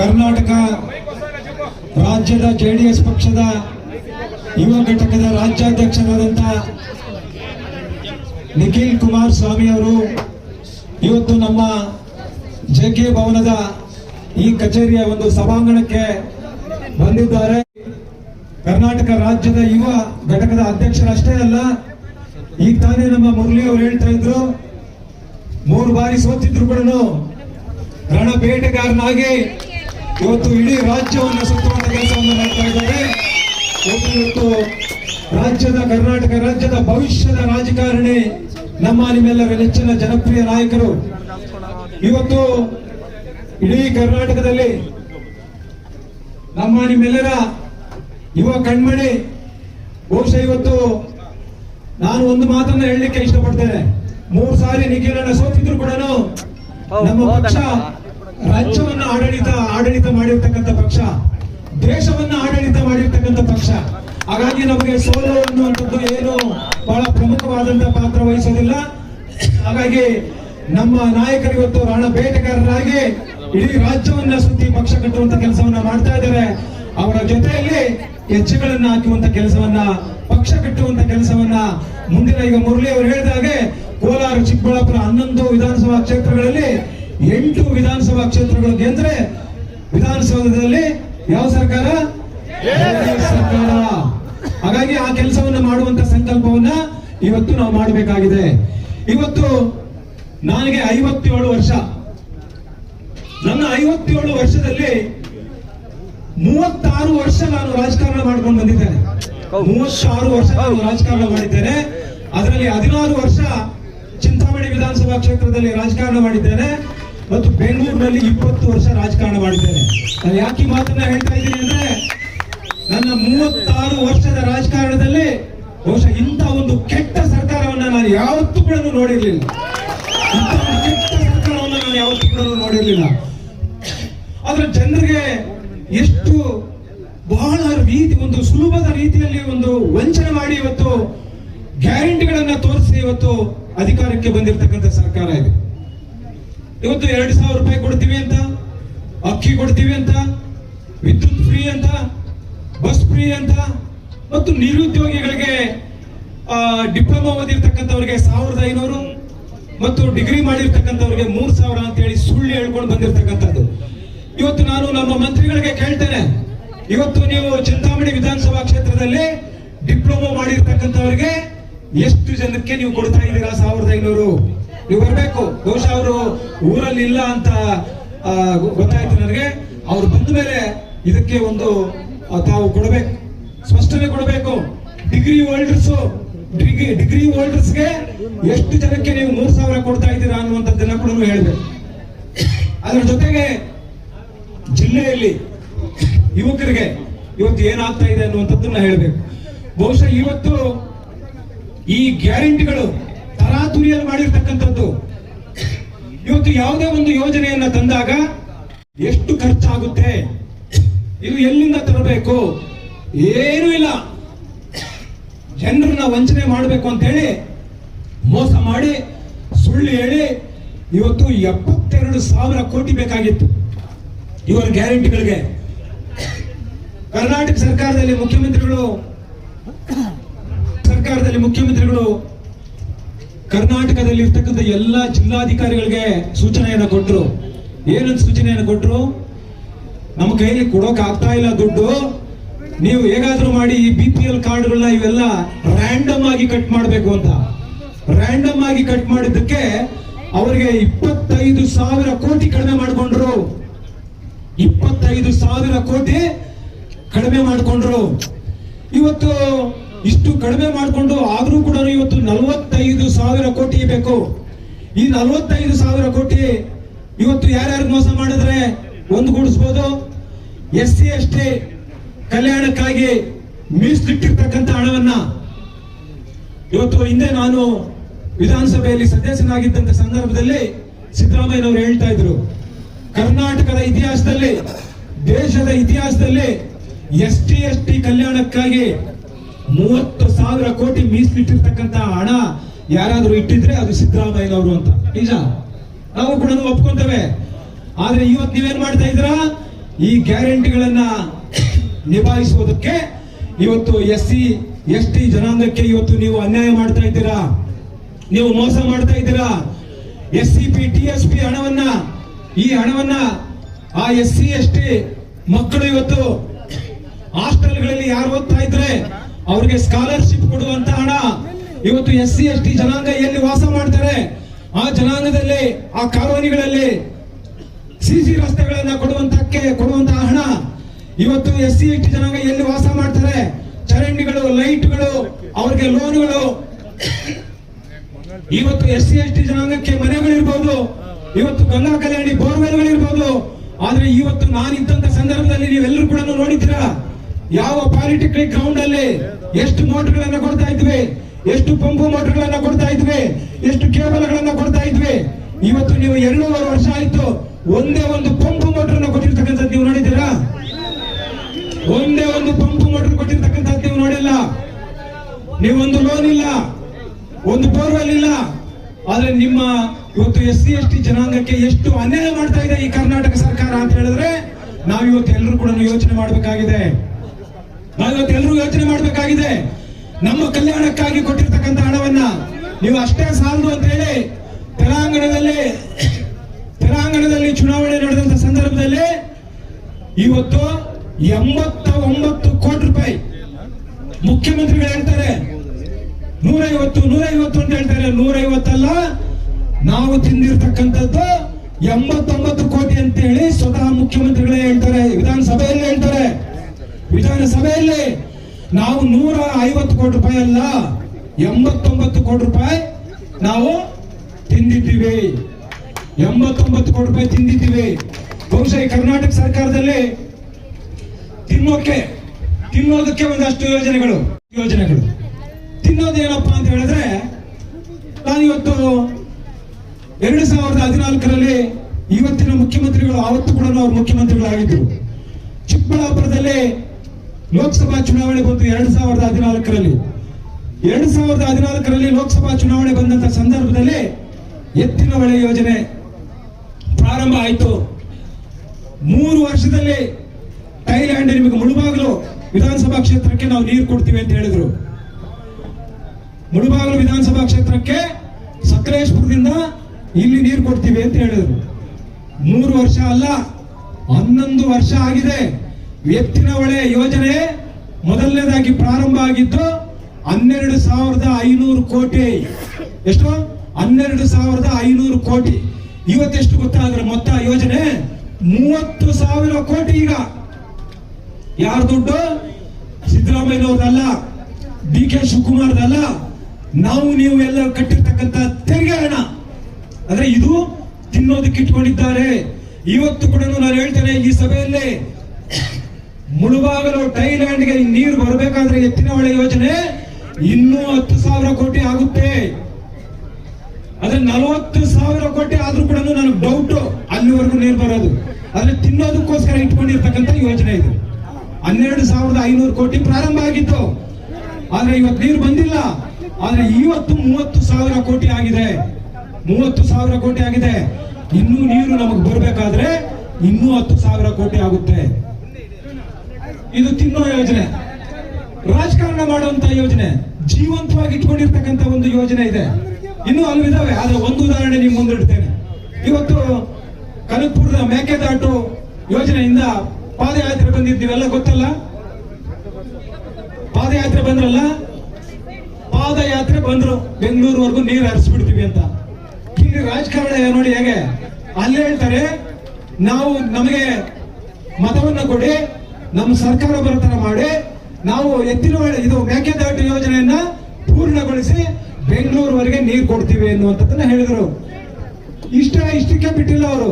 ಕರ್ನಾಟಕ ರಾಜ್ಯದ J D S ಪಕ್ಷದ ಯುವ ಘಟಕದ ರಾಜ್ಯಾಧ್ಯಕ್ಷರಾದಂಥ ನಿಖಿಲ್ ಕುಮಾರ್ ಸ್ವಾಮಿ ಅವರು ಇವತ್ತು ನಮ್ಮ ಜೆ ಕೆ ಭವನದ ಈ ಕಚೇರಿಯ ಒಂದು ಸಭಾಂಗಣಕ್ಕೆ ಬಂದಿದ್ದಾರೆ. ಕರ್ನಾಟಕ ರಾಜ್ಯದ ಯುವ ಘಟಕದ ಅಧ್ಯಕ್ಷರಷ್ಟೇ ಅಲ್ಲ, ಈಗ ತಾನೇ ನಮ್ಮ ಮುರಳಿ ಅವರು ಹೇಳ್ತಾ ಇದ್ರು, ಮೂರು ಬಾರಿ ಸೋತಿದ್ರು ಕೂಡ ರಣ ಬೇಟೆಗಾರನಾಗಿ ಇವತ್ತು ಇಡೀ ರಾಜ್ಯವನ್ನು ಸುತ್ತುವಂತ ಕೆಲಸವನ್ನು ಮಾಡ್ತಾ ಇದ್ದಾರೆ. ಇವತ್ತು ಇವತ್ತು ರಾಜ್ಯದ ಕರ್ನಾಟಕ ರಾಜ್ಯದ ಭವಿಷ್ಯದ ರಾಜಕಾರಣಿ ನಮ್ಮ ನಿಮ್ಮೆಲ್ಲರ ನೆಚ್ಚಿನ ಜನಪ್ರಿಯ ನಾಯಕರು. ಇವತ್ತು ಇಡೀ ಕರ್ನಾಟಕದಲ್ಲಿ ನಮ್ಮ ನಿಮ್ಮೆಲ್ಲರ ಯುವ ಕಣ್ಮಣಿ ಬಹುಶಃ ಇವತ್ತು ನಾನು ಒಂದು ಮಾತನ್ನ ಹೇಳಲಿಕ್ಕೆ ಇಷ್ಟಪಡ್ತೇನೆ. ಮೂರು ಸಾರಿ ನಿಖಿಲನ್ನ ಸೋತಿದ್ರು ಕೂಡ ನಮ್ಮ ಪಕ್ಷ ರಾಜ್ಯವನ್ನ ಆಡಳಿತ ಆಡಳಿತ ಮಾಡಿರ್ತಕ್ಕಂಥ ಪಕ್ಷ, ದೇಶವನ್ನ ಆಡಳಿತ ಮಾಡಿರ್ತಕ್ಕಂಥ ಪಕ್ಷ. ಹಾಗಾಗಿ ನಮಗೆ ಸೋಲು ಅನ್ನುವಂಥದ್ದು ಏನು ಬಹಳ ಪ್ರಮುಖವಾದಂತಹ ಪಾತ್ರ ವಹಿಸೋದಿಲ್ಲ. ಹಾಗಾಗಿ ನಮ್ಮ ನಾಯಕರು ಇವತ್ತು ರಾಣ ಬೇಟೆಗಾರರಾಗಿ ಇಡೀ ರಾಜ್ಯವನ್ನ ಸುತ್ತಿ ಪಕ್ಷ ಕಟ್ಟುವಂತ ಕೆಲಸವನ್ನ ಮಾಡ್ತಾ ಇದ್ದಾರೆ. ಅವರ ಜೊತೆಯಲ್ಲಿ ಹೆಜ್ಜೆಗಳನ್ನ ಹಾಕುವಂತ ಕೆಲಸವನ್ನ, ಪಕ್ಷ ಕಟ್ಟುವಂತ ಕೆಲಸವನ್ನ ಮುಂದಿನ ಈಗ ಮುರಳಿ ಅವರು ಹೇಳಿದ ಹಾಗೆ ಕೋಲಾರ, ಚಿಕ್ಕಬಳ್ಳಾಪುರ ಹನ್ನೊಂದು ವಿಧಾನಸಭಾ ಕ್ಷೇತ್ರಗಳಲ್ಲಿ ಎಂಟು ವಿಧಾನಸಭಾ ಕ್ಷೇತ್ರಗಳು ಗೆದ್ರೆ ವಿಧಾನಸೌಧದಲ್ಲಿ ಯಾವ ಸರ್ಕಾರ? ಸರ್ಕಾರ. ಹಾಗಾಗಿ ಆ ಕೆಲಸವನ್ನ ಮಾಡುವಂತ ಸಂಕಲ್ಪವನ್ನ ಇವತ್ತು ನಾವು ಮಾಡಬೇಕಾಗಿದೆ. ಇವತ್ತು ನನಗೆ ಐವತ್ತೇಳು ವರ್ಷ. ನನ್ನ ಐವತ್ತೇಳು ವರ್ಷದಲ್ಲಿ ಮೂವತ್ತಾರು ವರ್ಷ ನಾನು ರಾಜಕಾರಣ ಮಾಡ್ಕೊಂಡು ಬಂದಿದ್ದೇನೆ. ಮೂವತ್ತಾರು ವರ್ಷ ನಾನು ರಾಜಕಾರಣ ಮಾಡಿದ್ದೇನೆ. ಅದರಲ್ಲಿ ಹದಿನಾರು ವರ್ಷ ಚಿಂತಾಮಣಿ ವಿಧಾನಸಭಾ ಕ್ಷೇತ್ರದಲ್ಲಿ ರಾಜಕಾರಣ ಮಾಡಿದ್ದೇನೆ. ಮತ್ತು ಬೆಂಗಳೂರಿನಲ್ಲಿ ಇಪ್ಪತ್ತು ವರ್ಷ ರಾಜಕಾರಣ ಮಾಡಿದ್ದೇನೆ ನಾನು ಯಾಕೆ ಮಾತನ್ನ ಹೇಳ್ತಾ ಇದ್ದೀನಿ ಅಂದ್ರೆ, ನನ್ನ ಮೂವತ್ತಾರು ವರ್ಷದ ರಾಜಕಾರಣದಲ್ಲಿ ಬಹುಶಃ ಇಂಥ ಒಂದು ಕೆಟ್ಟ ಸರ್ಕಾರವನ್ನ ನಾನು ಯಾವತ್ತೂ ಕೂಡ ನೋಡಿರ್ಲಿಲ್ಲ. ಇಂಥ ಕೆಟ್ಟ ಸರ್ಕಾರವನ್ನ ನಾನು ಯಾವತ್ತೂ ಕೂಡ ನೋಡಿರ್ಲಿಲ್ಲ. ಆದ್ರೆ ಜನರಿಗೆ ಎಷ್ಟು ಬಹಳ ರೀತಿ, ಒಂದು ಸುಲಭದ ರೀತಿಯಲ್ಲಿ ಒಂದು ವಂಚನೆ ಮಾಡಿ ಇವತ್ತು ಗ್ಯಾರಂಟಿಗಳನ್ನ ತೋರಿಸಿ ಇವತ್ತು ಅಧಿಕಾರಕ್ಕೆ ಬಂದಿರತಕ್ಕಂಥ ಸರ್ಕಾರ ಇದೆ. ಇವತ್ತು ಎರಡು ಸಾವಿರ ರೂಪಾಯಿ ಕೊಡ್ತೀವಿ ಅಂತ, ಅಕ್ಕಿ ಕೊಡ್ತೀವಿ ಅಂತ, ವಿದ್ಯುತ್ ಫ್ರೀ ಅಂತ ಬಸ್ ಫ್ರೀ ಅಂತ, ಮತ್ತು ನಿರುದ್ಯೋಗಿಗಳಿಗೆ ಡಿಪ್ಲೊಮಾ ಓದಿರ್ತಕ್ಕಂಥವ್ರಿಗೆ ಸಾವಿರದ ಐನೂರು ಮತ್ತು ಡಿಗ್ರಿ ಮಾಡಿರ್ತಕ್ಕಂಥವ್ರಿಗೆ ಮೂರು ಸಾವಿರ ಅಂತ ಹೇಳಿ ಸುಳ್ಳು ಹೇಳ್ಕೊಂಡು ಬಂದಿರತಕ್ಕಂಥದ್ದು. ಇವತ್ತು ನಾನು ನಮ್ಮ ಮಂತ್ರಿಗಳಿಗೆ ಕೇಳ್ತೇನೆ. ಇವತ್ತು ನೀವು ಚಿಂತಾಮಣಿ ವಿಧಾನಸಭಾ ಕ್ಷೇತ್ರದಲ್ಲಿ ಡಿಪ್ಲೊಮಾ ಮಾಡಿರ್ತಕ್ಕಂಥವ್ರಿಗೆ ಎಷ್ಟು ಜನಕ್ಕೆ ನೀವು ಕೊಡ್ತಾ ಇದ್ದೀರಾ ಸಾವಿರದ ಐನೂರು? ನೀವು ಬರಬೇಕು. ಬಹುಶಃ ಅವರು ಊರಲ್ಲಿ ಇಲ್ಲ ಅಂತ ಗೊತ್ತಾಯ್ತು ನನಗೆ. ಅವ್ರು ಬಂದ ಮೇಲೆ ಇದಕ್ಕೆ ಒಂದು ತಾವು ಕೊಡಬೇಕು. ಸ್ಪಷ್ಟನೆ ಕೊಡಬೇಕು. ಡಿಗ್ರಿ ಹೋಲ್ಡರ್ಸ್ ಡಿಗ್ರಿ ಡಿಗ್ರಿ ಹೋಲ್ಡರ್ಸ್ಗೆ ಎಷ್ಟು ಜನಕ್ಕೆ ನೀವು ಮೂರ್ ಸಾವಿರ ಕೊಡ್ತಾ ಇದ್ದೀರಾ ಅನ್ನುವಂಥದ್ದನ್ನ ಕೂಡ ಹೇಳ್ಬೇಕು. ಅದರ ಜೊತೆಗೆ ಜಿಲ್ಲೆಯಲ್ಲಿ ಯುವಕರಿಗೆ ಇವತ್ತು ಏನಾಗ್ತಾ ಇದೆ ಅನ್ನುವಂಥದ್ದನ್ನ ಹೇಳಬೇಕು. ಬಹುಶಃ ಇವತ್ತು ಈ ಗ್ಯಾರಂಟಿಗಳು ತರಾತುರಿಯಲ್ಲಿ ಮಾಡಿರ್ತಕ್ಕಂಥದ್ದು. ಇವತ್ತು ಯಾವುದೇ ಒಂದು ಯೋಜನೆಯನ್ನ ತಂದಾಗ ಎಷ್ಟು ಖರ್ಚಾಗುತ್ತೆ? ಇದು ಎಲ್ಲಿಂದ ತರಬೇಕು? ಏನೂ ಇಲ್ಲ. ಜನರನ್ನ ವಂಚನೆ ಮಾಡಬೇಕು ಅಂತ ಹೇಳಿ ಮೋಸ ಮಾಡಿ ಸುಳ್ಳು ಹೇಳಿ ಇವತ್ತು ಎಪ್ಪತ್ತೆರಡು ಸಾವಿರ ಕೋಟಿ ಬೇಕಾಗಿತ್ತು ಇವರ ಗ್ಯಾರಂಟಿಗಳಿಗೆ. ಕರ್ನಾಟಕ ಸರ್ಕಾರದಲ್ಲಿ ಮುಖ್ಯಮಂತ್ರಿಗಳು ಸರ್ಕಾರದಲ್ಲಿ ಮುಖ್ಯಮಂತ್ರಿಗಳು ಕರ್ನಾಟಕದಲ್ಲಿ ಇರ್ತಕ್ಕಂಥ ಎಲ್ಲ ಜಿಲ್ಲಾಧಿಕಾರಿಗಳಿಗೆ ಸೂಚನೆಯನ್ನು ಕೊಟ್ಟರು ಏನಂತ ಸೂಚನೆಯನ್ನು ಕೊಟ್ಟರು ನಮ್ಮ ಕೈಯಲ್ಲಿ ಕೊಡೋಕೆ ಆಗ್ತಾ ಇಲ್ಲ ದುಡ್ಡು. ನೀವು ಹೇಗಾದ್ರೂ ಮಾಡಿ ಈ ಬಿ ಪಿ ಎಲ್ ಕಾರ್ಡ್ಗಳನ್ನ ಇವೆಲ್ಲ ರ್ಯಾಂಡಮ್ ಆಗಿ ಕಟ್ ಮಾಡಬೇಕು ಅಂತ. ರ್ಯಾಂಡಮ್ ಆಗಿ ಕಟ್ ಮಾಡಿದ್ದಕ್ಕೆ ಅವರಿಗೆ ಇಪ್ಪತ್ತೈದು ಸಾವಿರ ಕೋಟಿ ಕಡಿಮೆ ಮಾಡಿಕೊಂಡ್ರು. ಇಪ್ಪತ್ತೈದು ಸಾವಿರ ಕೋಟಿ ಕಡಿಮೆ ಮಾಡಿಕೊಂಡ್ರು. ಇವತ್ತು ಇಷ್ಟು ಕಡಿಮೆ ಮಾಡಿಕೊಂಡು ಆದರೂ ಕೂಡ ಇವತ್ತು ನಲವತ್ತೈದು ಸಾವಿರ ಕೋಟಿ ಬೇಕು. ಈ ನಲವತ್ತೈದು ಸಾವಿರ ಕೋಟಿ ಇವತ್ತು ಯಾರ್ಯಾರು ಮೋಸ ಮಾಡಿದ್ರೆ ಒಂದುಗೂಡಿಸ್ಬೋದು ಎಸ್ ಸಿ, ಎಸ್ ಟಿ ಕಲ್ಯಾಣಕ್ಕಾಗಿ ಮೀಸಲಿಟ್ಟಿರ್ತಕ್ಕಂಥ ಹಣವನ್ನ ಇವತ್ತು ಹಿಂದೆ ನಾನು ವಿಧಾನಸಭೆಯಲ್ಲಿ ಸದಸ್ಯನಾಗಿದ್ದಂತ ಸಂದರ್ಭದಲ್ಲಿ ಸಿದ್ದರಾಮಯ್ಯನವರು ಹೇಳ್ತಾ ಇದ್ರು. ಕರ್ನಾಟಕದ ಇತಿಹಾಸದಲ್ಲಿ, ದೇಶದ ಇತಿಹಾಸದಲ್ಲಿ ಎಸ್ ಟಿ ಎಸ್ ಟಿ ಕಲ್ಯಾಣಕ್ಕಾಗಿ ಮೂವತ್ತು ಸಾವಿರ ಕೋಟಿ ಮೀಸಲಿಟ್ಟಿರ್ತಕ್ಕಂತ ಹಣ ಯಾರಾದ್ರೂ ಇಟ್ಟಿದ್ರೆ ಅದು ಸಿದ್ದರಾಮಯ್ಯನವರು ಅಂತ. ನಿಜ? ನಾವು ಕೂಡ ಒಪ್ಕೊಂತೇವೆ. ಆದ್ರೆ ಇವತ್ತು ನೀವೇನ್ ಮಾಡ್ತಾ ಇದ್ದೀರಾ? ಈ ಗ್ಯಾರಂಟಿಗಳನ್ನ ನಿಭಾಯಿಸುವುದಕ್ಕೆ ಇವತ್ತು ಎಸ್ ಸಿ ಎಸ್ ಟಿ ಜನಾಂಗಕ್ಕೆ ಇವತ್ತು ನೀವು ಅನ್ಯಾಯ ಮಾಡ್ತಾ ಇದ್ದೀರಾ? ನೀವು ಮೋಸ ಮಾಡ್ತಾ ಇದ್ದೀರಾ? S C P, T S P ಹಣವನ್ನ, ಈ ಹಣವನ್ನ ಆ ಎಸ್ ಸಿ ಎಸ್ ಟಿ ಮಕ್ಕಳು ಇವತ್ತು ಹಾಸ್ಟೆಲ್ಗಳಲ್ಲಿ ಯಾರು ಓದ್ತಾ ಇದ್ರೆ? ಅವ್ರಿಗೆ ಸ್ಕಾಲರ್ಶಿಪ್ ಕೊಡುವಂತ ಹಣ. ಇವತ್ತು ಎಸ್ ಸಿ ಎಸ್ ಟಿ ಜನಾಂಗ ಎಲ್ಲಿ ವಾಸ ಮಾಡ್ತಾರೆ. ಆ ಜನಾಂಗದಲ್ಲಿ, ಆ ಕಾಲೋನಿಗಳಲ್ಲಿ ಸಿಸಿ ರಸ್ತೆಗಳನ್ನ ಕೊಡುವಂತಕ್ಕೆ, ಕೊಡುವಂತ ಹಣ. ಇವತ್ತು ಎಸ್ ಸಿ ಎಸ್ ಟಿ ಜನಾಂಗ ಎಲ್ಲಿ ವಾಸ ಮಾಡ್ತಾರೆ. ಚರಂಡಿಗಳು, ಲೈಟ್ಗಳು, ಅವ್ರಿಗೆ ಲೋನ್ಗಳು. ಇವತ್ತು ಎಸ್ ಸಿ ಎಸ್ ಟಿ ಜನಾಂಗಕ್ಕೆ ಮನೆಗಳಿರ್ಬೋದು. ಇವತ್ತು ಗಂಗಾ ಕಲ್ಯಾಣಿ ಬೋರ್ವೆಲ್ಗಳಿರ್ಬೋದು. ಆದ್ರೆ ಇವತ್ತು ನಾನಿದ್ದಂತ ಸಂದರ್ಭದಲ್ಲಿ ನೀವೆಲ್ಲರೂ ಕೂಡ ನೋಡಿದ್ದೀರಾ? ಯಾವ ಪಾಲಿಟೆಕ್ನಿಕ್ ಗ್ರೌಂಡ್ ಅಲ್ಲಿ ಎಷ್ಟು ಮೋಟರ್ಗಳನ್ನ ಕೊಡ್ತಾ ಇದ್ವಿ? ಎಷ್ಟು ಪಂಪು ಮೋಟರ್ಗಳನ್ನ ಕೊಡ್ತಾ ಇದ್ವಿ? ಎಷ್ಟು ಕೇಬಲ್ಗಳನ್ನ ಕೊಡ್ತಾ ಇದ್ವಿ? ಇವತ್ತು ನೀವು ಎರಡೂವರೆ ವರ್ಷ ಆಯ್ತು, ಒಂದೇ ಒಂದು ಪಂಪು ಮೋಟರ್ನ ಕೊಟ್ಟಿರ್ತಕ್ಕಂಥದ್ದು ನೀವು ನೋಡಿದ್ದೀರಾ? ಒಂದೇ ಒಂದು ಪಂಪು ಮೋಟರ್ ಕೊಟ್ಟಿರ್ತಕ್ಕಂಥದ್ದು ನೀವು ನೋಡಿಲ್ಲ. ನೀವೊಂದು ಲೋನ್ ಇಲ್ಲ, ಒಂದು ಬೋರ್ವೆಲ್ ಇಲ್ಲ. ಆದ್ರೆ ನಿಮ್ಮ ಇವತ್ತು ಎಸ್ ಸಿ ಎಸ್ ಟಿ ಜನಾಂಗಕ್ಕೆ ಎಷ್ಟು ಅನ್ಯಾಯ ಮಾಡ್ತಾ ಇದೆ ಈ ಕರ್ನಾಟಕ ಸರ್ಕಾರ ಅಂತ ಹೇಳಿದ್ರೆ ನಾವು ಇವತ್ತು ಎಲ್ಲರೂ ಕೂಡ ಯೋಚನೆ ಮಾಡಬೇಕಾಗಿದೆ. ಇವತ್ತು ಎಲ್ಲರೂ ಯೋಚನೆ ಮಾಡಬೇಕಾಗಿದೆ. ನಮ್ಮ ಕಲ್ಯಾಣಕ್ಕಾಗಿ ಕೊಟ್ಟಿರ್ತಕ್ಕಂಥ ಹಣವನ್ನ ನೀವು ಅಷ್ಟೇ ಸಾಲದು ಅಂತ ಹೇಳಿ ತೆಲಂಗಾಣದಲ್ಲಿ ತೆಲಂಗಾಣದಲ್ಲಿ ಚುನಾವಣೆ ನಡೆದಂತ ಸಂದರ್ಭದಲ್ಲಿ ಇವತ್ತು ಎಂಬತ್ತ ಒಂಬತ್ತು ಕೋಟಿ ರೂಪಾಯಿ ಮುಖ್ಯಮಂತ್ರಿಗಳು ಹೇಳ್ತಾರೆ. ನೂರೈವತ್ತು ನೂರೈವತ್ತು ಅಂತ ಹೇಳ್ತಾರೆ. ನೂರೈವತ್ತಲ್ಲ, ನಾವು ತಿಂದಿರ್ತಕ್ಕಂಥದ್ದು ಎಂಬತ್ತೊಂಬತ್ತು ಕೋಟಿ ಅಂತ ಹೇಳಿ ಸ್ವತಃ ಮುಖ್ಯಮಂತ್ರಿಗಳೇ ಹೇಳ್ತಾರೆ. ವಿಧಾನಸಭೆಯಲ್ಲಿ ವಿಧಾನಸಭೆಯಲ್ಲಿ ನಾವು ನೂರ ಐವತ್ತು ಕೋಟಿ ರೂಪಾಯಿ ಅಲ್ಲ, ಎಂಬತ್ತೊಂಬತ್ತು ಕೋಟಿ ರೂಪಾಯಿ ನಾವು ತಿಂದಿದ್ದೀವಿ. ಎಂಬತ್ತೊಂಬತ್ತು ಕೋಟಿ ರೂಪಾಯಿ ತಿಂದಿದ್ದೀವಿ. ಬಹುಶಃ ಕರ್ನಾಟಕ ಸರ್ಕಾರದಲ್ಲಿ ತಿನ್ನೋಕೆ, ತಿನ್ನೋದಕ್ಕೆ ಒಂದಷ್ಟು ಯೋಜನೆಗಳು ಯೋಜನೆಗಳು. ತಿನ್ನೋದೇನಪ್ಪ ಅಂತ ಹೇಳಿದ್ರೆ, ನಾನು ಇವತ್ತು ಎರಡು ಸಾವಿರದ ಹದಿನಾಲ್ಕರಲ್ಲಿ ಇವತ್ತಿನ ಮುಖ್ಯಮಂತ್ರಿಗಳು, ಆವತ್ತು ಕೂಡ ಅವರು ಮುಖ್ಯಮಂತ್ರಿಗಳಾಗಿದ್ದರು. ಚಿಕ್ಕಬಳ್ಳಾಪುರದಲ್ಲಿ ಲೋಕಸಭಾ ಚುನಾವಣೆ ಬಂತು ಎರಡು ಸಾವಿರದ ಹದಿನಾಲ್ಕರಲ್ಲಿ. ಎರಡು ಸಾವಿರದ ಹದಿನಾಲ್ಕರಲ್ಲಿ ಲೋಕಸಭಾ ಚುನಾವಣೆ ಬಂದಂತ ಸಂದರ್ಭದಲ್ಲಿ ಎತ್ತಿನ ಹೊಳೆ ಯೋಜನೆ ಪ್ರಾರಂಭ ಆಯಿತು. ಮೂರು ವರ್ಷದಲ್ಲಿ ಥೈಲ್ಯಾಂಡ್ ನಿಮಗೆ ಮುಳುಬಾಗಲು ವಿಧಾನಸಭಾ ಕ್ಷೇತ್ರಕ್ಕೆ ನಾವು ನೀರು ಕೊಡ್ತೀವಿ ಅಂತ ಹೇಳಿದ್ರು. ಮುಳುಬಾಗಲು ವಿಧಾನಸಭಾ ಕ್ಷೇತ್ರಕ್ಕೆ ಸಕಲೇಶ್ಪುರದಿಂದ ಇಲ್ಲಿ ನೀರು ಕೊಡ್ತೀವಿ ಅಂತ ಹೇಳಿದ್ರು. ಮೂರು ವರ್ಷ ಅಲ್ಲ, ಹನ್ನೊಂದು ವರ್ಷ ಆಗಿದೆ. ಎತ್ತಿನ ಹೊಳೆ ಯೋಜನೆ ಮೊದಲನೇದಾಗಿ ಪ್ರಾರಂಭ ಆಗಿದ್ದು ಹನ್ನೆರಡು ಸಾವಿರದ ಐನೂರು ಕೋಟಿ. ಎಷ್ಟು? ಹನ್ನೆರಡು ಸಾವಿರದ ಐನೂರು ಕೋಟಿ. ಇವತ್ತೆಷ್ಟು ಗೊತ್ತಾದ್ರೆ ಮೊತ್ತ ಯೋಜನೆ ಮೂವತ್ತು ಸಾವಿರ ಕೋಟಿ ಈಗ. ಯಾರ ದುಡ್ಡು? ಸಿದ್ದರಾಮಯ್ಯನವ್ರದಲ್ಲ, ಡಿ ಕೆ ಶಿವಕುಮಾರ್ದಲ್ಲ. ನಾವು ನೀವು ಎಲ್ಲ ಕಟ್ಟಿರ್ತಕ್ಕಂಥ ತೆರಿಗೆ ಹಣ. ಅಂದ್ರೆ ಇದು ತಿನ್ನೋದಕ್ಕೆ ಇಟ್ಕೊಂಡಿದ್ದಾರೆ. ಇವತ್ತು ಕೂಡ ನಾನು ಹೇಳ್ತೇನೆ ಈ ಸಭೆಯಲ್ಲಿ ಮುಳುಬಾಗಲು ಥೈಲ್ಯಾಂಡ್ಗೆ ನೀರು ಬರಬೇಕಾದ್ರೆ ಎತ್ತಿನ ಹೊಳೆ ಯೋಜನೆ ಇನ್ನೂ ಹತ್ತು ಸಾವಿರ ಕೋಟಿ ಆಗುತ್ತೆ. ಅದ್ರ ನಲವತ್ತು ಸಾವಿರ ಕೋಟಿ ಆದ್ರೂ ಕೂಡ ನನಗೆ ಡೌಟ್ ಅಲ್ಲಿವರೆಗೂ ನೀರು ಬರೋದು. ಆದ್ರೆ ತಿನ್ನೋದಕ್ಕೋಸ್ಕರ ಇಟ್ಕೊಂಡಿರ್ತಕ್ಕಂಥ ಯೋಜನೆ ಇದು. ಹನ್ನೆರಡು ಸಾವಿರದ ಐನೂರು ಕೋಟಿ ಪ್ರಾರಂಭ ಆಗಿತ್ತು. ಆದ್ರೆ ಇವತ್ತು ನೀರು ಬಂದಿಲ್ಲ. ಆದ್ರೆ ಇವತ್ತು ಮೂವತ್ತು ಸಾವಿರ ಕೋಟಿ ಆಗಿದೆ. ಮೂವತ್ತು ಸಾವಿರ ಕೋಟಿ ಆಗಿದೆ. ಇನ್ನೂ ನೀರು ನಮಗೆ ಬರಬೇಕಾದ್ರೆ ಇನ್ನೂ ಹತ್ತು ಸಾವಿರ ಕೋಟಿ ಆಗುತ್ತೆ. ಇದು ತಿನ್ನೋ ಯೋಜನೆ. ರಾಜಕಾರಣ ಮಾಡುವಂತ ಯೋಜನೆ, ಜೀವಂತವಾಗಿ ಇಟ್ಕೊಂಡಿರ್ತಕ್ಕಂಥ ಒಂದು ಯೋಜನೆ ಇದೆ. ಇನ್ನೂ ಹಲವಿದಾವೆ ಆದ್ರೆ ಒಂದು ಉದಾಹರಣೆ ನಿಮ್ ಮುಂದಿಡ್ತೇನೆ ಇವತ್ತು ಕನಕಪುರದ ಮೇಕೆದಾಟು ಯೋಜನೆಯಿಂದ ಪಾದಯಾತ್ರೆ ಬಂದಿದ್ದೀವೆಲ್ಲ ಗೊತ್ತಲ್ಲ? ಪಾದಯಾತ್ರೆ ಬಂದ್ರಲ್ಲ? ಪಾದಯಾತ್ರೆ ಬಂದ್ರು, ಬೆಂಗಳೂರುವರೆಗೂ ನೀರು ಹರಿಸ್ಬಿಡ್ತೀವಿ ಅಂತ. ಇಲ್ಲಿ ರಾಜಕಾರಣ ನೋಡಿ ಹೇಗೆ? ಅಲ್ಲಿ ಹೇಳ್ತಾರೆ, ನಾವು ನಮಗೆ ಮತವನ್ನು ಕೊಡಿ ನಮ್ಮ ಸರ್ಕಾರ ಬರತರ ಮಾಡಿ ನಾವು ಎತ್ತಿನ ಇದು ಮೇಕೆದಾಟು ಯೋಜನೆಯನ್ನ ಪೂರ್ಣಗೊಳಿಸಿ ಬೆಂಗಳೂರುವರೆಗೆ ನೀರು ಕೊಡ್ತೀವಿ ಎನ್ನುವಂಥದ್ದನ್ನ ಹೇಳಿದ್ರು. ಇಷ್ಟ ಇಷ್ಟಕ್ಕೆ ಬಿಟ್ಟಿಲ್ಲ ಅವರು.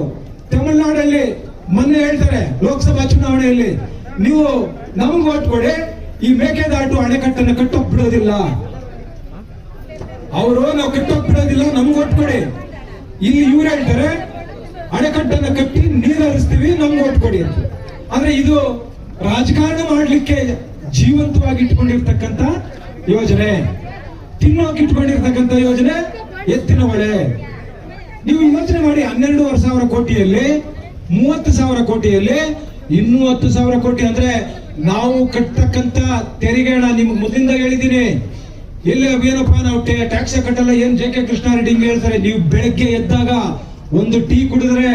ತಮಿಳುನಾಡಲ್ಲಿ ಮೊನ್ನೆ ಹೇಳ್ತಾರೆ ಲೋಕಸಭಾ ಚುನಾವಣೆಯಲ್ಲಿ, ನೀವು ನಮಗೆ ಓಟ್ ಕೊಡಿ, ಈ ಮೇಕೆದಾಟು ಅಣೆಕಟ್ಟನ್ನು ಕಟ್ಟೋಕ್ ಬಿಡೋದಿಲ್ಲ ಅವರು ನಾವು ಕಟ್ಟೋಕ್ ಬಿಡೋದಿಲ್ಲ ನಮ್ಗೆ ಓಟ್ ಕೊಡಿ. ಇಲ್ಲಿ ಇವ್ರು ಹೇಳ್ತಾರೆ, ಅಣೆಕಟ್ಟನ್ನು ಕಟ್ಟಿ ನೀರು ಹರಿಸ್ತೀವಿ, ನಮ್ಗೆ ಓಟ್ ಕೊಡಿ ಅಂದ್ರೆ ಇದು ರಾಜಕಾರಣ ಮಾಡಲಿಕ್ಕೆ ಜೀವಂತವಾಗಿ ಇಟ್ಕೊಂಡಿರ್ತಕ್ಕಂಥ ಯೋಜನೆ. ತಿನ್ನೋಕೆ ಇಟ್ಕೊಂಡಿರ್ತಕ್ಕಂಥ ಯೋಜನೆ ಎತ್ತಿನ ನೀವು ಯೋಚನೆ ಮಾಡಿ ಹನ್ನೆರಡೂವರೆ ಸಾವಿರ ಕೋಟಿಯಲ್ಲಿ, ಮೂವತ್ತು ಸಾವಿರ ಕೋಟಿಯಲ್ಲಿ ಇನ್ನೂ ಹತ್ತು ಸಾವಿರ ಕೋಟಿ ಅಂದ್ರೆ ನಾವು ಕಟ್ತಕ್ಕಂತ ತೆರಿಗೆ ಹಣ ನಿಮ್ಗೆ ಮೊದಲಿಂದ ಹೇಳಿದ್ದೀನಿ. ಎಲ್ಲಿ ಏನಪ್ಪ ನಾವು ಟ್ಯಾಕ್ಸ್ ಕಟ್ಟಲ್ಲ, ಏನ್ ಜೆ ಕೆ ಕೃಷ್ಣಾರೆಡ್ಡಿ ಹಿಂಗೆ ಹೇಳ್ತಾರೆ, ನೀವು ಬೆಳಗ್ಗೆ ಎದ್ದಾಗ ಒಂದು ಟೀ ಕುಡಿದ್ರೆ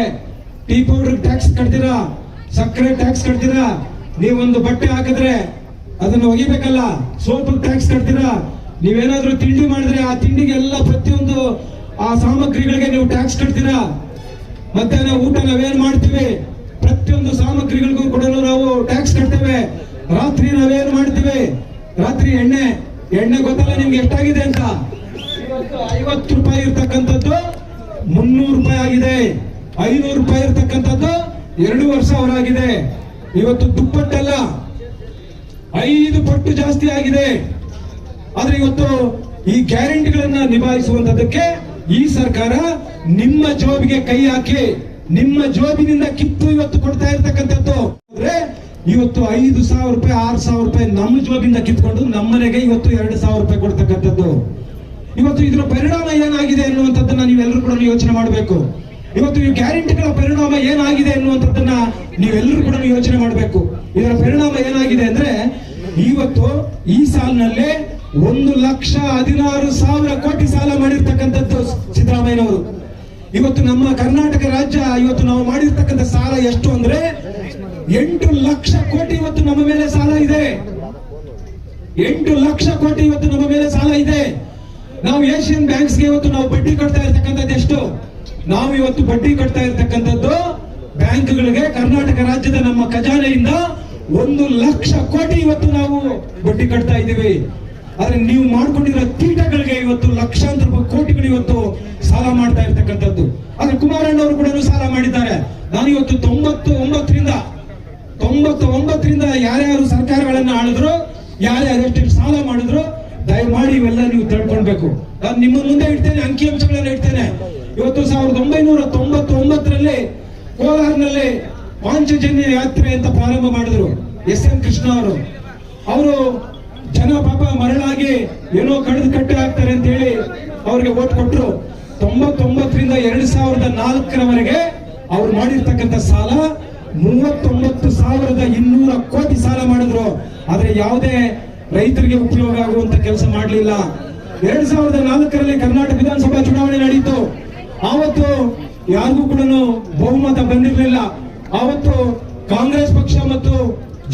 ಟೀ ಪೌಡರ್ ಟ್ಯಾಕ್ಸ್ ಕಟ್ತೀರಾ? ಸಕ್ಕರೆ ಟ್ಯಾಕ್ಸ್ ಕಟ್ತೀರಾ? ನೀವೊಂದು ಬಟ್ಟೆ ಹಾಕಿದ್ರೆ ಅದನ್ನ ಒಗಿಬೇಕಲ್ಲ ಸೋಪ್ ಟ್ಯಾಕ್ಸ್ ಕಟ್ತೀರಾ ನೀವೇನಾದ್ರೂ ತಿಂಡಿ ಮಾಡಿದ್ರೆ ಆ ತಿಂಡಿಗೆಲ್ಲ ಪ್ರತಿಯೊಂದು ಆ ಸಾಮಗ್ರಿಗಳಿಗೆ ನೀವು ಟ್ಯಾಕ್ಸ್ ಕಟ್ತೀರಾ ಮತ್ತೆ ನಾವು ಊಟ ನಾವೇನ್ ಮಾಡ್ತೀವಿ? ಪ್ರತಿಯೊಂದು ಸಾಮಗ್ರಿಗಳಿಗೂ ಕೂಡ ನಾವು ಟ್ಯಾಕ್ಸ್ ಕಟ್ತೇವೆ ರಾತ್ರಿ ನಾವೇನ್ ಮಾಡ್ತೀವಿ? ರಾತ್ರಿ ಎಣ್ಣೆ. ಎಣ್ಣೆ ಗೊತ್ತಲ್ಲ ನಿಮ್ಗೆ ಎಷ್ಟಾಗಿದೆ ಅಂತ? ಐವತ್ತು. ರೂಪಾಯಿ ಇರ್ತಕ್ಕಂಥದ್ದು ಮುನ್ನೂರು ರೂಪಾಯಿ ಆಗಿದೆ. ಐನೂರು ರೂಪಾಯಿ ಇರ್ತಕ್ಕಂಥದ್ದು ಎರಡು ವರ್ಷ ಆಗಿದೆ ಇವತ್ತು ದುಪ್ಪಟ್ಟಲ್ಲ. ಐದು ಪಟ್ಟು ಜಾಸ್ತಿ ಆಗಿದೆ. ಆದ್ರೆ ಇವತ್ತು ಈ ಗ್ಯಾರಂಟಿಗಳನ್ನ ನಿಭಾಯಿಸುವಂತದಕ್ಕೆ ಈ ಸರ್ಕಾರ ನಿಮ್ಮ ಜೋಬಿಗೆ ಕೈ ಹಾಕಿ, ನಿಮ್ಮ ಜೋಬಿನಿಂದ ಕಿತ್ತು ಇವತ್ತು ಕೊಡ್ತಾ ಇರ್ತಕ್ಕಂಥದ್ದು. ಅಂದ್ರೆ ಇವತ್ತು ಐದು ಸಾವಿರ ರೂಪಾಯಿ, ಆರು ಸಾವಿರ ರೂಪಾಯಿ ನಮ್ಮ ಜೋಬಿಂದ ಕಿತ್ಕೊಂಡು ನಮ್ಮನೆಗೆ ಇವತ್ತು ಎರಡು ಸಾವಿರ ರೂಪಾಯಿ ಕೊಡ್ತಕ್ಕಂಥದ್ದು. ಇವತ್ತು ಇದರ ಪರಿಣಾಮ ಏನಾಗಿದೆ ಅನ್ನುವಂಥದ್ದನ್ನ ನೀವೆಲ್ಲರೂ ಕೂಡ ಯೋಚನೆ ಮಾಡಬೇಕು. ಇವತ್ತು ಈ ಗ್ಯಾರಂಟಿಗಳ ಪರಿಣಾಮ ಏನಾಗಿದೆ ಅನ್ನುವಂಥದ್ದನ್ನ ನೀವೆಲ್ಲರೂ ಕೂಡ ಯೋಚನೆ ಮಾಡಬೇಕು. ಇದರ ಪರಿಣಾಮ ಏನಾಗಿದೆ ಅಂದ್ರೆ ಇವತ್ತು ಈ ಸಾಲಿನಲ್ಲೇ ಒಂದು ಲಕ್ಷ ಹದಿನಾರು ಸಾವಿರ ಕೋಟಿ ಸಾಲ ಮಾಡಿರ್ತಕ್ಕಂಥದ್ದು ಸಿದ್ದರಾಮಯ್ಯನವರು. ಇವತ್ತು ನಮ್ಮ ಕರ್ನಾಟಕ ರಾಜ್ಯ ಇವತ್ತು ನಾವು ಮಾಡಿರ್ತಕ್ಕಂಥ ಸಾಲ ಎಷ್ಟು ಅಂದ್ರೆ ಎಂಟು ಲಕ್ಷ ಕೋಟಿ ಇವತ್ತು ನಮ್ಮ ಮೇಲೆ ಸಾಲ ಇದೆ. ಎಂಟು ಲಕ್ಷ ಕೋಟಿ ಇವತ್ತು ನಮ್ಮ ಮೇಲೆ ಸಾಲ ಇದೆ. ನಾವು ಏಷ್ಯನ್ ಬ್ಯಾಂಕ್ಸ್ಗೆ ಇವತ್ತು ನಾವು ಬಡ್ಡಿ ಕೊಡ್ತಾ ಇರ್ತಕ್ಕಂಥದ್ದು ಎಷ್ಟು? ನಾವು ಇವತ್ತು ಬಡ್ಡಿ ಕಟ್ತಾ ಇರ್ತಕ್ಕಂಥದ್ದು ಬ್ಯಾಂಕ್ಗಳಿಗೆ ಕರ್ನಾಟಕ ರಾಜ್ಯದ ನಮ್ಮ ಖಜಾನೆಯಿಂದ ಒಂದು ಲಕ್ಷ ಕೋಟಿ ಇವತ್ತು ನಾವು ಬಡ್ಡಿ ಕಟ್ತಾ ಇದ್ದೀವಿ. ಆದ್ರೆ ನೀವು ಮಾಡ್ಕೊಂಡಿರೋ ತೀಟಗಳಿಗೆ ಇವತ್ತು ಲಕ್ಷಾಂತರ ರೂಪಾಯಿ ಕೋಟಿಗಳು ಇವತ್ತು ಸಾಲ ಮಾಡ್ತಾ ಇರ್ತಕ್ಕಂಥದ್ದು. ಆದ್ರೆ ಕುಮಾರಣ್ಣವರು ಕೂಡ ಸಾಲ ಮಾಡಿದ್ದಾರೆ. ನಾನು ಇವತ್ತು ತೊಂಬತ್ತು ಒಂಬತ್ತರಿಂದ ತೊಂಬತ್ತು ಒಂಬತ್ತರಿಂದ ಯಾರ್ಯಾರು ಸರ್ಕಾರಗಳನ್ನ ಆಳಿದ್ರು, ಯಾರ್ಯಾರು ಎಷ್ಟು ಸಾಲ ಮಾಡಿದ್ರು, ದಯಮಾಡಿ ಇವೆಲ್ಲ ನೀವು ತಿಳ್ಕೊಳ್ಬೇಕು. ನಾನು ನಿಮ್ಮ ಮುಂದೆ ಇಡ್ತೇನೆ ಅಂಕಿಅಂಶಗಳನ್ನ ಇಡ್ತೇನೆ. ಇವತ್ತು ಸಾವಿರದ ಒಂಬೈನೂರ ತೊಂಬತ್ತೊಂಬತ್ತರಲ್ಲೇ ಕೋಲಾರ್ನಲ್ಲಿ ಪಾಂಚಜನ್ಯ ಯಾತ್ರೆ ಅಂತ ಪ್ರಾರಂಭ ಮಾಡಿದ್ರು ಎಸ್ ಎಂ ಕೃಷ್ಣ ಅವರು. ಅವರು ಜನ ಪಾಪ ಮರಳಾಗಿ ಏನೋ ಕಡಿದು ಕಟ್ಟೆ ಆಗ್ತಾರೆ ಅಂತ ಹೇಳಿ ಅವ್ರಿಗೆ ಓಟ್ ಕೊಟ್ಟರು ತೊಂಬತ್ತೊಂಬತ್ತರಿಂದ ಎರಡ್ ಸಾವಿರದ ನಾಲ್ಕರವರೆಗೆ ಅವ್ರು ಮಾಡಿರ್ತಕ್ಕಂಥ ಸಾಲ ಮೂವತ್ತೊಂಬತ್ತು ಸಾವಿರದ ಇನ್ನೂರ ಕೋಟಿ ಸಾಲ ಮಾಡಿದ್ರು. ಆದ್ರೆ ಯಾವುದೇ ರೈತರಿಗೆ ಉಪಯೋಗ ಆಗುವಂತ ಕೆಲಸ ಮಾಡಲಿಲ್ಲ. ಎರಡ್ ಸಾವಿರದ ನಾಲ್ಕರಲ್ಲಿ ಕರ್ನಾಟಕ ವಿಧಾನಸಭಾ ಚುನಾವಣೆ ನಡೀತು. ಆವತ್ತು ಯಾರಿಗೂ ಕೂಡ ಬಹುಮತ ಬಂದಿರಲಿಲ್ಲ. ಆವತ್ತು ಕಾಂಗ್ರೆಸ್ ಪಕ್ಷ ಮತ್ತು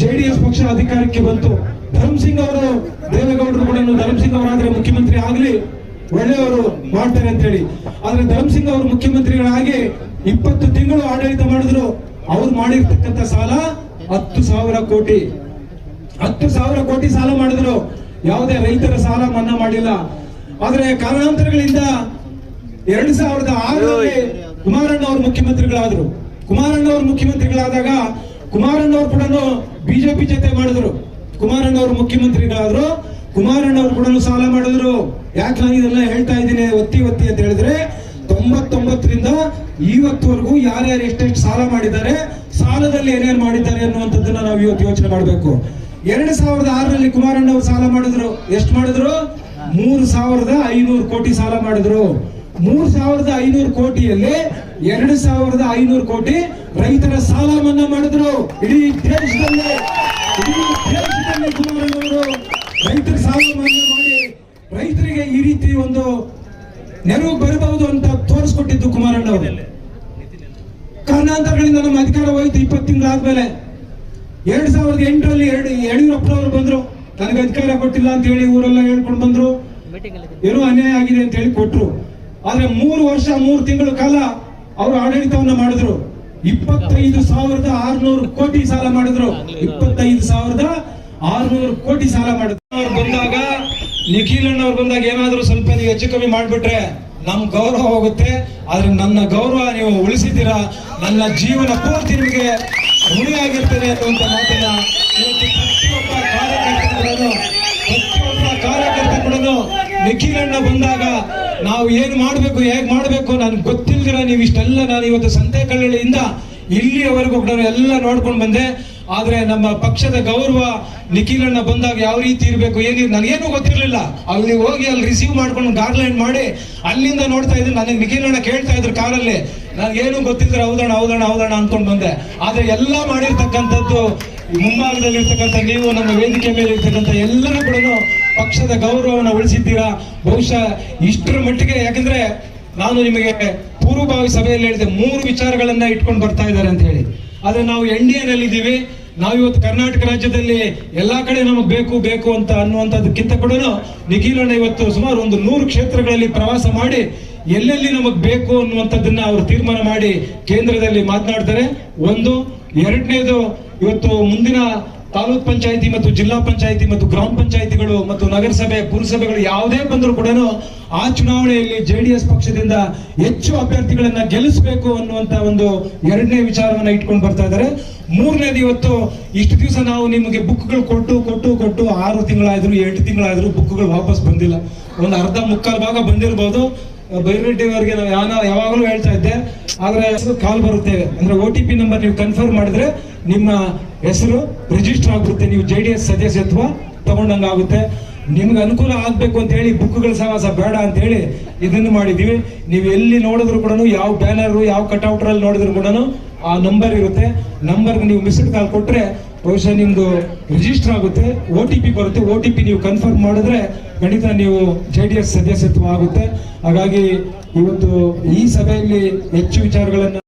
ಜೆಡಿಎಸ್ ಪಕ್ಷ ಅಧಿಕಾರಕ್ಕೆ ಬಂತು. ಧರ್ಮಸಿಂಗ್ ಅವರು ದೇವೇಗೌಡರು ಕೂಡ ಧರ್ಮಸಿಂಗ್ ಅವರಾದ್ರೆ ಮುಖ್ಯಮಂತ್ರಿ ಆಗ್ಲಿ, ಒಳ್ಳೆಯವರು ಮಾಡ್ತಾರೆ ಅಂತ ಹೇಳಿ ಆದ್ರೆ ಧರ್ಮಸಿಂಗ್ ಅವರು ಮುಖ್ಯಮಂತ್ರಿಗಳಾಗಿ ಇಪ್ಪತ್ತು ತಿಂಗಳು ಆಡಳಿತ ಮಾಡಿದ್ರು. ಅವ್ರು ಮಾಡಿರ್ತಕ್ಕಂಥ ಸಾಲ ಹತ್ತು ಸಾವಿರ ಕೋಟಿ. ಹತ್ತು ಸಾವಿರ ಕೋಟಿ ಸಾಲ ಮಾಡಿದ್ರು. ಯಾವುದೇ ರೈತರ ಸಾಲ ಮನ್ನಾ ಮಾಡಿಲ್ಲ. ಆದ್ರೆ ಕಾರಣಾಂತರಗಳಿಂದ ಎರಡ್ ಸಾವಿರದ ಆರರಲ್ಲಿ ಕುಮಾರಣ್ಣ ಅವರು ಮುಖ್ಯಮಂತ್ರಿಗಳಾದ್ರು. ಕುಮಾರಣ್ಣ ಅವರು ಮುಖ್ಯಮಂತ್ರಿಗಳಾದಾಗ ಕುಮಾರಣ್ಣ ಅವರು ಕೂಡ ಬಿಜೆಪಿ ಜೊತೆ ಮಾಡಿದ್ರು. ಕುಮಾರಣ್ಣ ಅವರು ಮುಖ್ಯಮಂತ್ರಿಗಳಾದ್ರು ಕುಮಾರಣ್ಣ ಅವರು ಕೂಡ ಸಾಲ ಮಾಡಿದ್ರು. ಯಾಕೆ ನಾನು ಇದೆಲ್ಲ ಹೇಳ್ತಾ ಇದ್ದೀನಿ ಒತ್ತಿ ಒತ್ತಿ ಅಂತ ಹೇಳಿದ್ರೆ ತೊಂಬತ್ತೊಂಬತ್ತರಿಂದ ಇವತ್ತವರೆಗೂ ಯಾರ್ಯಾರು ಎಷ್ಟೆಷ್ಟು ಸಾಲ ಮಾಡಿದ್ದಾರೆ ಸಾಲದಲ್ಲಿ ಏನೇನು ಮಾಡಿದ್ದಾರೆ ಅನ್ನುವಂಥದ್ದನ್ನ ನಾವು ಇವತ್ತು ಯೋಚನೆ ಮಾಡಬೇಕು. ಎರಡು ಸಾವಿರದ ಆರರಲ್ಲಿ ಕುಮಾರಣ್ಣ ಅವರು ಸಾಲ ಮಾಡಿದ್ರು. ಎಷ್ಟು ಮಾಡಿದ್ರು? ಮೂರು ಸಾವಿರದ ಐನೂರು ಕೋಟಿ ಸಾಲ ಮಾಡಿದ್ರು. ಮೂರ್ ಸಾವಿರದ ಐನೂರು ಕೋಟಿಯಲ್ಲಿ ಎರಡು ಸಾವಿರದ ಐನೂರು ಕೋಟಿ ರೈತರ ಸಾಲ ಮನ್ನಾ ಮಾಡಿದ್ರು. ಇಡೀ ದೇಶದಲ್ಲಿ ಇಡೀ ದೇಶದಲ್ಲಿ ಕುಮಾರಣ್ಣವರು ರೈತರ ಸಾಲ ಮನ್ನಾ ಮಾಡಿ ರೈತರಿಗೆ ಈ ರೀತಿ ಒಂದು ನೆರವು ಬರಬಹುದು ಅಂತ ತೋರಿಸ್ಕೊಟ್ಟಿದ್ದು ಕುಮಾರಣ್ಣವರು. ಕಾರಣಾಂತರಗಳಿಂದ ನಮ್ಮ ಅಧಿಕಾರ ಹೋಯ್ತು ಇಪ್ಪತ್ತು ತಿಂಗಳಾದ್ಮೇಲೆ ಎರಡ್ ಸಾವಿರದ ಎಂಟರಲ್ಲಿ ಎರಡು, ಯಡಿಯೂರಪ್ಪನವರು ಬಂದ್ರು. ನನಗೆ ಅಧಿಕಾರ ಕೊಟ್ಟಿಲ್ಲ ಅಂತ ಹೇಳಿ ಊರೆಲ್ಲ ಹೇಳ್ಕೊಂಡು ಬಂದ್ರು. ಏನೋ ಅನ್ಯಾಯ ಆಗಿದೆ ಅಂತ ಹೇಳಿ ಕೊಟ್ರು. ಆದ್ರೆ ಮೂರು ವರ್ಷ, ಮೂರು ತಿಂಗಳ ಕಾಲ ಅವರು ಆಡಳಿತವನ್ನ ಮಾಡಿದ್ರು. ಇಪ್ಪತ್ತೈದು ಸಾವಿರದ ಆರ್ನೂರು ಕೋಟಿ ಸಾಲ ಮಾಡಿದ್ರು. ಇಪ್ಪತ್ತೈದು ಸಾವಿರದ ಆರ್ನೂರು ಕೋಟಿ ಸಾಲ ಮಾಡಿದ್ರು. ಅವ್ರು ಬಂದಾಗ, ನಿಖಿಲ್ ಅಣ್ಣವ್ರು ಬಂದಾಗ ಏನಾದ್ರೂ ಸ್ವಲ್ಪ ನೀವು ಹೆಚ್ಚು ಕಮ್ಮಿ ಮಾಡ್ಬಿಟ್ರೆ ನಮ್ ಗೌರವ ಹೋಗುತ್ತೆ. ಆದ್ರೆ ನನ್ನ ಗೌರವ ನೀವು ಉಳಿಸಿದ್ದೀರಾ? ನನ್ನ ಜೀವನ ಪೂರ್ತಿ ನಿಮಗೆ ಋಣಿಯಾಗಿರ್ತದೆ ಅನ್ನುವಂತ ಮಾತನ್ನ ಪ್ರತಿಯೊಬ್ಬ ಕಾರ್ಯಕರ್ತ ಪ್ರತಿಯೊಬ್ಬ ಕಾರ್ಯಕರ್ತ ಕೂಡ ಅಣ್ಣ ಬಂದಾಗ ನಾವು ಏನು ಮಾಡಬೇಕು, ಹೇಗೆ ಮಾಡಬೇಕು ನನಗೆ ಗೊತ್ತಿಲ್ದಿರ ನೀವು ಇಷ್ಟೆಲ್ಲ ನಾನು ಇವತ್ತು ಸಂತೆ ಕಳ್ಳಿಯಿಂದ ಇಲ್ಲಿಯವರೆಗೂ ಕೂಡ ಎಲ್ಲ ನೋಡ್ಕೊಂಡು ಬಂದೆ. ಆದ್ರೆ ನಮ್ಮ ಪಕ್ಷದ ಗೌರವ ನಿಖಿಲಣ್ಣ ಬಂದಾಗ ಯಾವ ರೀತಿ ಇರಬೇಕು ಏನು ನನಗೇನು ಗೊತ್ತಿರಲಿಲ್ಲ. ಅಲ್ಲಿ ಹೋಗಿ ಅಲ್ಲಿ ರಿಸೀವ್ ಮಾಡ್ಕೊಂಡು ಗಾರ್ಲ್ಯಾಂಡ್ ಮಾಡಿ ಅಲ್ಲಿಂದ ನೋಡ್ತಾ ಇದ್ರು ನನಗೆ ನಿಖಿಲಣ್ಣ ಕೇಳ್ತಾ ಇದ್ರು ಕಾರಲ್ಲಿ ನನಗೇನು ಗೊತ್ತಿದ್ರೆ ಹೌದಣ್ಣ ಹೌದಣ್ಣ ಹೌದಣ್ಣ ಅಂದ್ಕೊಂಡು ಬಂದೆ. ಆದ್ರೆ ಎಲ್ಲ ಮಾಡಿರ್ತಕ್ಕಂಥದ್ದು ಮುಂಭಾಗದಲ್ಲಿರ್ತಕ್ಕಂಥ ನೀವು, ನಮ್ಮ ವೇದಿಕೆ ಮೇಲೆ ಇರ್ತಕ್ಕಂಥ ಎಲ್ಲರೂ ಕೂಡ ಪಕ್ಷದ ಗೌರವವನ್ನು ಉಳಿಸಿದ್ದೀರಾ? ಬಹುಶಃ ಇಷ್ಟರ ಮಟ್ಟಿಗೆ ಯಾಕಂದ್ರೆ ನಾನು ನಿಮಗೆ ಪೂರ್ವಭಾವಿ ಸಭೆಯಲ್ಲಿ ಹೇಳಿದೆ, ಮೂರು ವಿಚಾರಗಳನ್ನ ಇಟ್ಕೊಂಡು ಬರ್ತಾ ಇದ್ದಾರೆ ಅಂತ ಹೇಳಿ. ಆದ್ರೆ ನಾವು ಎನ್ ಡಿ ಎಲ್ಲಿದ್ದೀವಿ ನಾವು ಇವತ್ತು ಕರ್ನಾಟಕ ರಾಜ್ಯದಲ್ಲಿ ಎಲ್ಲಾ ಕಡೆ ನಮಗೆ ಬೇಕು ಬೇಕು ಅಂತ ಅನ್ನುವಂಥದ್ದಕ್ಕಿಂತ ಕೂಡ ನಿಖಿಲಣ್ಣ ಇವತ್ತು ಸುಮಾರು ಒಂದು ನೂರು ಕ್ಷೇತ್ರಗಳಲ್ಲಿ ಪ್ರವಾಸ ಮಾಡಿ ಎಲ್ಲೆಲ್ಲಿ ನಮಗೆ ಬೇಕು ಅನ್ನುವಂಥದ್ದನ್ನ ಅವರು ತೀರ್ಮಾನ ಮಾಡಿ ಕೇಂದ್ರದಲ್ಲಿ ಮಾತನಾಡ್ತಾರೆ. ಒಂದು, ಎರಡನೇದು, ಇವತ್ತು ಮುಂದಿನ ತಾಲೂಕ್ ಪಂಚಾಯತಿ ಮತ್ತು ಜಿಲ್ಲಾ ಪಂಚಾಯತಿ ಮತ್ತು ಗ್ರಾಮ ಪಂಚಾಯತಿಗಳು ಮತ್ತು ನಗರಸಭೆ, ಪುರಸಭೆಗಳು ಯಾವುದೇ ಬಂದರೂ ಕೂಡ ಆ ಚುನಾವಣೆಯಲ್ಲಿ ಜೆಡಿಎಸ್ ಪಕ್ಷದಿಂದ ಹೆಚ್ಚು ಅಭ್ಯರ್ಥಿಗಳನ್ನ ಗೆಲ್ಲಿಸಬೇಕು ಅನ್ನುವಂತ ಒಂದು ಎರಡನೇ ವಿಚಾರವನ್ನ ಇಟ್ಕೊಂಡು ಬರ್ತಾ ಇದ್ದಾರೆ. ಮೂರನೇದು ಇವತ್ತು ಇಷ್ಟು ದಿವಸ ನಾವು ನಿಮಗೆ ಬುಕ್ಗಳು ಕೊಟ್ಟು ಕೊಟ್ಟು ಕೊಟ್ಟು ಆರು ತಿಂಗಳಾದ್ರು, ಎಂಟು ತಿಂಗಳಾದ್ರು ಬುಕ್ಗಳು ವಾಪಸ್ ಬಂದಿಲ್ಲ. ಒಂದು ಅರ್ಧ ಮುಕ್ಕಾಲು ಭಾಗ ಬಂದಿರಬಹುದು ಬೈರೆಡ್ಡಿ ಅವರಿಗೆ ನಾವು ಯಾವ ಯಾವಾಗಲೂ ಹೇಳ್ತಾ ಇದ್ದೆ, ಆದ್ರೆ ಕಾಲ್ ಬರುತ್ತೆ. ಅಂದ್ರೆ ಒ ಟಿ ಪಿ ನಂಬರ್ ನೀವು ಕನ್ಫರ್ಮ್ ಮಾಡಿದ್ರೆ ನಿಮ್ಮ ಹೆಸರು ರಿಜಿಸ್ಟರ್ ಆಗುತ್ತೆ. ನೀವು ಜೆ ಡಿ ಎಸ್ ಸದಸ್ಯತ್ವ ತಗೊಂಡಂಗಾಗುತ್ತೆ ನಿಮ್ಗೆ ಅನುಕೂಲ ಆಗಬೇಕು ಅಂತ ಹೇಳಿ ಬುಕ್ಗಳ ಸಹವಾಸ ಬೇಡ ಅಂತ ಹೇಳಿ ಇದನ್ನು ಮಾಡಿದೀವಿ ನೀವು ಎಲ್ಲಿ ನೋಡಿದ್ರು ಕೂಡ ಯಾವ ಬ್ಯಾನರು ಯಾವ ಕಟ್ಔಟ್ ಅಲ್ಲಿ ನೋಡಿದ್ರು ಕೂಡ ಆ ನಂಬರ್ ಇರುತ್ತೆ. ನಂಬರ್ ನೀವು ಮಿಸ್ಡ್ ಕಾಲ್ ಕೊಟ್ರೆ ಬಹುಶಃ ನಿಮ್ದು ರಿಜಿಸ್ಟರ್ ಆಗುತ್ತೆ ಒ ಟಿ ಪಿ ಬರುತ್ತೆ ಒ ಟಿ ಪಿ ನೀವು ಕನ್ಫರ್ಮ್ ಮಾಡಿದ್ರೆ ಖಂಡಿತ ನೀವು ಜೆ ಡಿ ಎಸ್ ಸದಸ್ಯತ್ವ ಆಗುತ್ತೆ. ಹಾಗಾಗಿ ಇವತ್ತು ಈ ಸಭೆಯಲ್ಲಿ ಹೆಚ್ಚು ವಿಚಾರಗಳನ್ನ